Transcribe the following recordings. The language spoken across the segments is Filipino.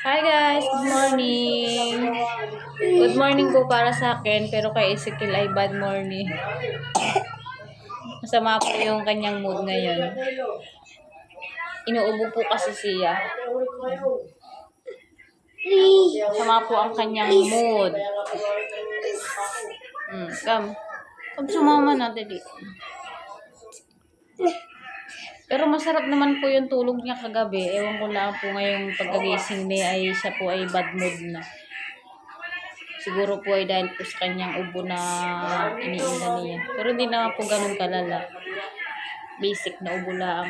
Hi guys, good morning. Good morning po para sa akin, pero kay Ezekiel ay bad morning. Masama po yung kanyang mood ngayon. Inuubo po kasi siya. Masama po ang kanyang mood. Hmm, come. Come sumama na, dali. Pero masarap naman po yung tulog niya kagabi. Ewan ko lang po ngayong pagkagising niya ay siya po ay bad mood na. Siguro po ay dahil po sa kanyang ubo na iniinda niya. Pero hindi naman po ganun kalala. Basic na ubo lang.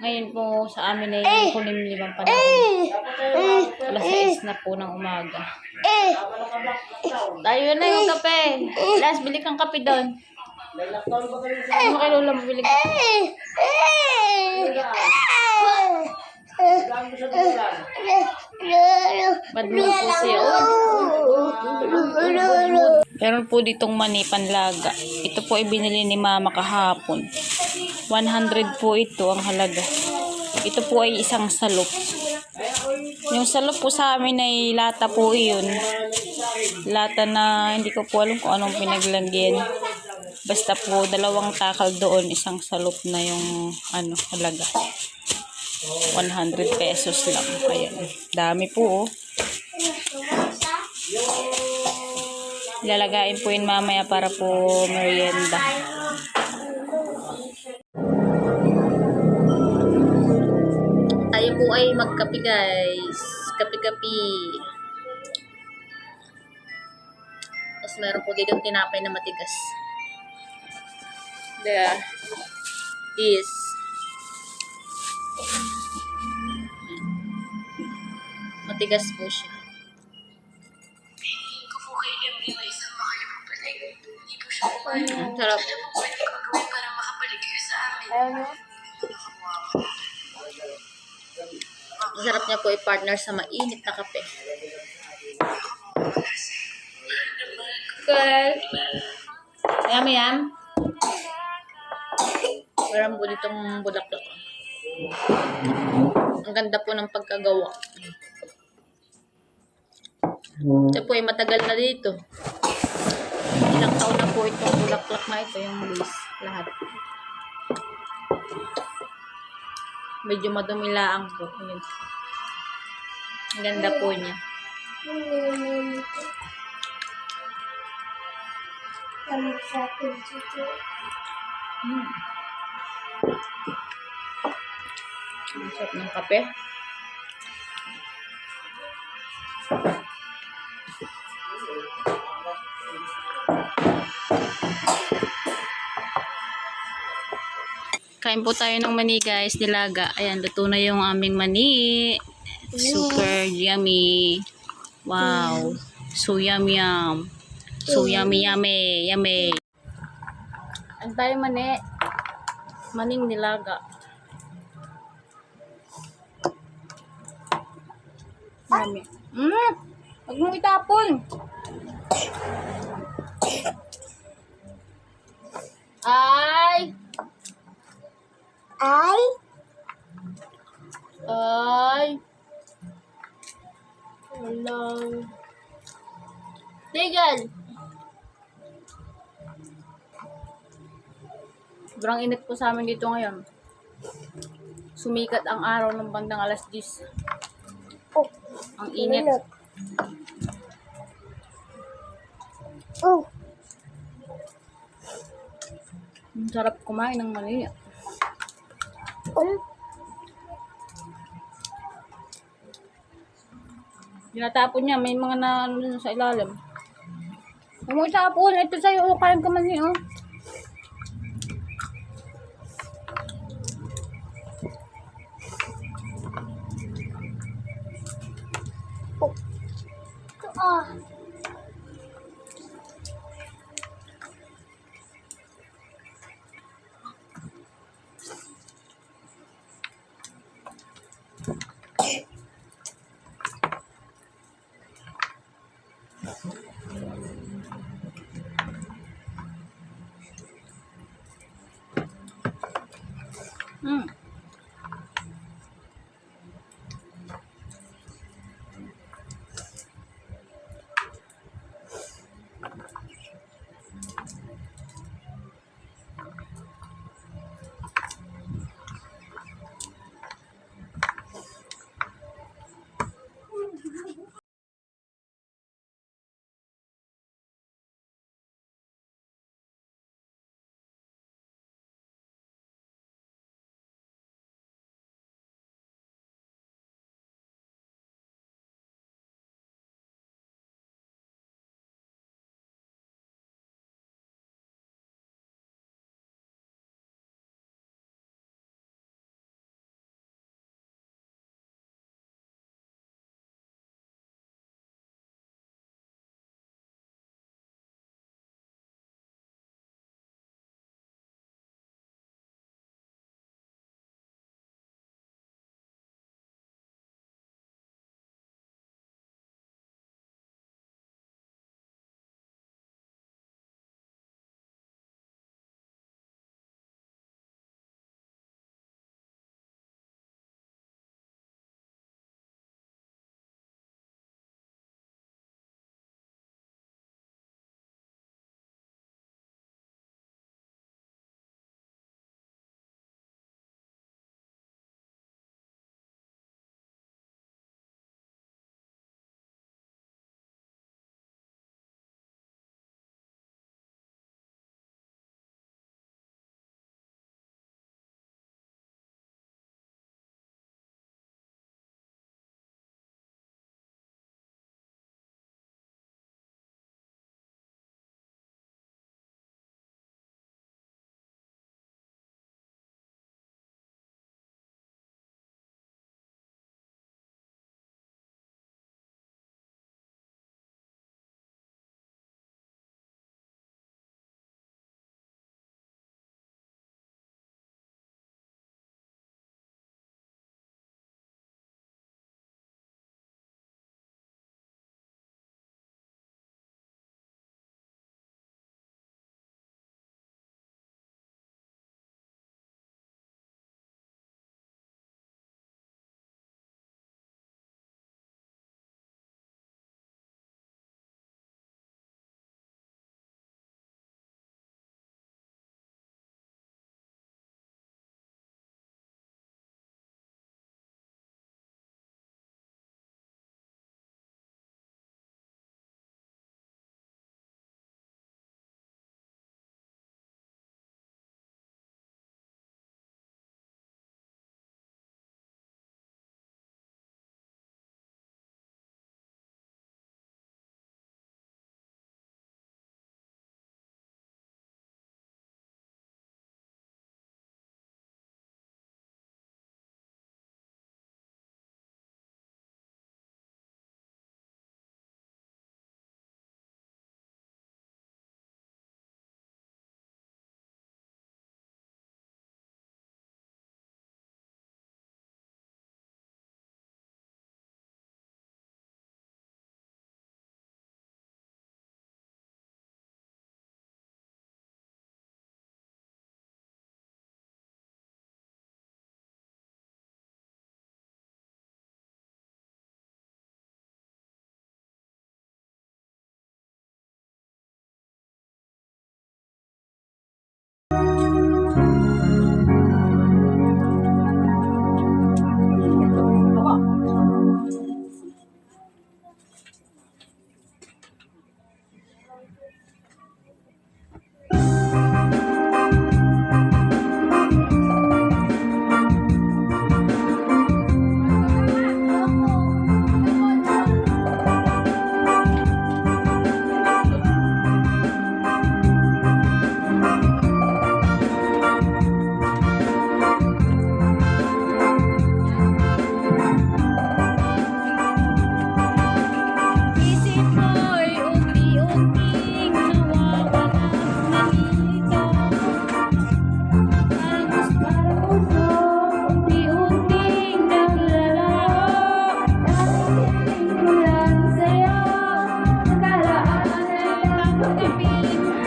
Ngayon po sa amin ay kulimlimang panahon. Alas 6 na po ng umaga. Tayo na yung kape. Last, bili kang kape doon. Ano kay Lola mabili ka? Bad mood po siya. Meron po ditong mani panlaga. Ito po ay binili ni mama kahapon. 100 po ito ang halaga. Ito po ay isang salop. Yung salop po sa amin ay lata po yun. Lata na hindi ko po alam kung anong pinaglagyan. Basta po dalawang takal doon, isang salop na yung ano halaga. 100 pesos lang. Ayan. Dami po oh. Lalagain po yun mamaya para po merienda. Tayo po ay magkape guys. Kape-kape. Tapos meron po dito tinapay na matigas. The is matigas po siya. Ang sarap. Ano po pwede ko gawin para makabalik kayo sa amin? Ang sarap niya po i-partner sa mainit na kape. Good. Yum, yum. Meron po ditong bulaklak. Ang ganda po ng pagkagawa. Ito po ay matagal na dito. Ilang taon na po itong bulaklak na ito, yung base, lahat. Medyo madumilaang po. Yun. Ang ganda po niya. Mm. Ang sarap ng kape. Kain po tayo ng mani guys, nilaga. Ayan, luto na yung aming mani. Super yummy. Wow. So yum yum. So yummy yummy. Yummy. Ang tayo mani. Maning nilaga. Yummy. Mm! Huwag mong itapon. Ay! Ay, Ay! Hello. Tigil! Sobrang init po sa amin dito ngayon. Sumikat ang araw ng bandang alas 10. Oh, Ang init. Oh, Ang sarap kumain ng mali. um, Tinatapon niya. May mga na ano sa ilalim. Huwag mo itapon. Ito sa'yo. Oh, kain ka man. Oh. Oh. Mm.